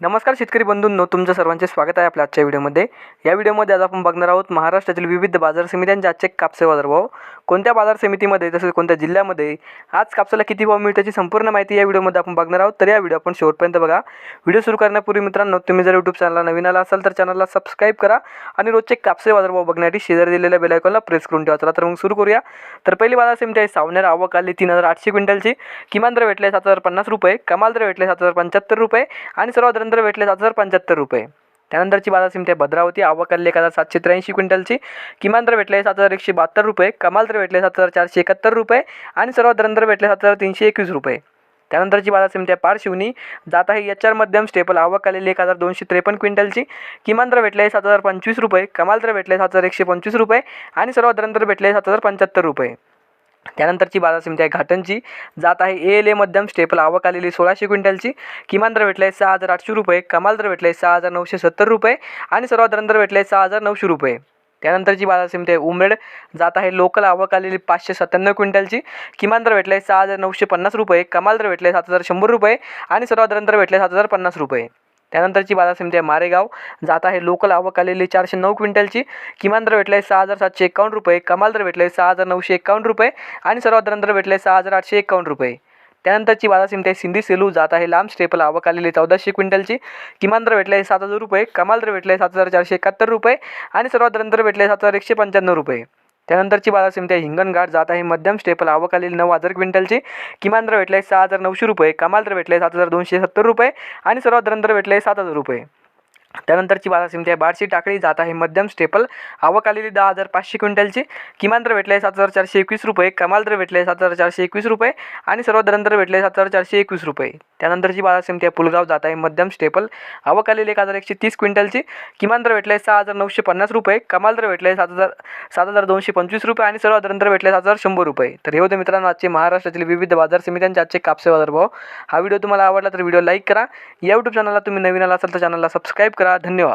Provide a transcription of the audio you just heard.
नमस्कार शेतकरी बंधूंनो तुमचं सर्वांचे स्वागत आहे आपल्या आजच्या व्हिडिओमध्ये. या व्हिडिओमध्ये आज आपण बघणार आहोत महाराष्ट्रातील विविध बाजार समित्यांचे आजचे कापसे बाजारभाव. कोणत्या बाजार समितीमध्ये तसेच कोणत्या जिल्ह्यामध्ये आज कापसाला किती भाव मिळते याची संपूर्ण माहिती या व्हिडिओमध्ये आपण बघणार आहोत. तर या व्हिडिओ आपण शेवटपर्यंत बघा. व्हिडिओ सुरू करण्यापूर्वी मित्रांनो तुम्ही जर यूट्यूब चॅनलला नवीन आला असाल तर चॅनलला सबस्क्राईब करा आणि रोजचे कापसे बाजारभाव बघण्यासाठी शेजारी दिलेल्या बेलायकॉनला प्रेस करून ठेवा. चला तर मग सुरू करूया. तर पहिली बाजार समिती आहे सावनेर आवक आली तीन हजार आठशे क्विंटलची. किमान दर भेटले सात हजार पन्नास रुपये कमाल दर भेटले सात हजार पंच्याहत्तर रुपये आणि सर्वात दर भेटले सात हजार पंच्याहत्तर रुपये. त्यानंतरची बाजार समिती आहे भद्रावती आवक आली एक हजार सातशे त्र्याऐंशी क्विंटलची. किमान दर भेटले सात हजार एकशे बहात्तर रुपये कमाल दर भेटले सात हजार चारशे एकाहत्तर रुपये आणि सर्वात दरंतर भेटले सात हजार तीनशे एकवीस रुपये. त्यानंतरची बाजार समिती आहे पारशिवनी जात आहे एच आर मध्यम स्टेपल आवक आलेली एक हजार दोनशे त्रेपन्न क्विंटलची. किमान दर भेटले सात हजार पंचवीस रुपये कमाल दर भेटले सात हजार एकशे पंचवीस रुपये आणि सर्वात दरंतर भेटले सात हजार पंच्याहत्तर रुपये. त्यानंतरची बाजार समिती आहे घाटनची जात आहे ए एल ए मध्यम स्टेपल आवक आलेली सोळाशे क्विंटलची. किमान दर भेटले सहा हजार आठशे रुपये कमाल दर भेटले सहा हजार नऊशे सत्तर रुपये आणि सर्वात दर भेटले सहा हजार नऊशे रुपये. त्यानंतरची बाजार समिती आहे उमरेड. जात आहे लोकल आवक आलेली पाचशे सत्त्याण्णव क्विंटलची. किमान दर भेटले सहा हजार नऊशे पन्नास रुपये कमाल दर भेटले सात हजार शंभर रुपये आणि सर्वात दर भेटले सात हजार पन्नास रुपये. त्यानंतरची बाजार समिती आहे मारेगाव. जात आहे लोकल आवक आलेली चारशे नऊ क्विंटलची. किमान दर भेटले सहा हजार सातशे एकावन्न रुपये. कमाल दर भेटले सहा हजार नऊशे एकावन्न रुपये. आणि सर्वात दरांतर भेटले सहा हजार आठशे एकावन्न रुपये. त्यानंतरची बाजार समिती आहे सिंधी सेलू. जात आहे लांब स्टेपल आवक आलेली चौदाशे क्विंटलची. किमान दर भेटले सात हजार रुपये. कमाल दर भेटले सात हजार चारशे एकाहत्तर रुपये. आणि सर्वात दर भेटले सात हजार एकशे पंच्याण्णव रुपये. त्यानंतरची बाजार समिती हिंगणघाट जात आहे. मध्यम स्टेपल आवक आलेली नऊ हजार क्विंटलची. किमान दर भेटले सहा हजार नऊशे रुपये कमाल दर भेटले सात हजार दोनशे सत्तर रुपये आणि सर्वात दर भेटले सात हजार रुपये. त्यानंतरची बाजार समिती आहे. बार्शी टाकळी जात आहे. मध्यम स्टेपल. आवक आलेली दहा हजार पाचशे क्विंटलची. किमान दर भेटले सात हजार चारशे एकवीस रुपये. कमाल दर भेटले सात हजार चारशे एकवीस रुपये. आणि सर्वात दर भेटले सात हजार चारशे एकवीस रुपये. त्यानंतरची बाजार समिती आहे. पुलगाव जात आहे. मध्यम स्टेपल. आवक आलेली एक हजार एकशे तीस क्विंटलची. किमान दर भेटले सहा हजार नऊशे पन्नास रुपये. कमाल दर भेटले सात हजार सात हजार दोनशे पंचवीस रुपये. आणि सर्वात दर भेटले सात हजार शंभर रुपये. तर हे होते मित्रांनो आजचे महाराष्ट्रातील विविध बाजार समित्यांचे आजचे कापसे बाजार भाव हा व्हिडिओ तुम्हाला आवडला तर व्हिडिओ लाईक करा. या यूट्यूब चॅनलला तुम्ही नवीन आला असाल तर चॅनलला सबस्क्राईब करा धन्यवाद.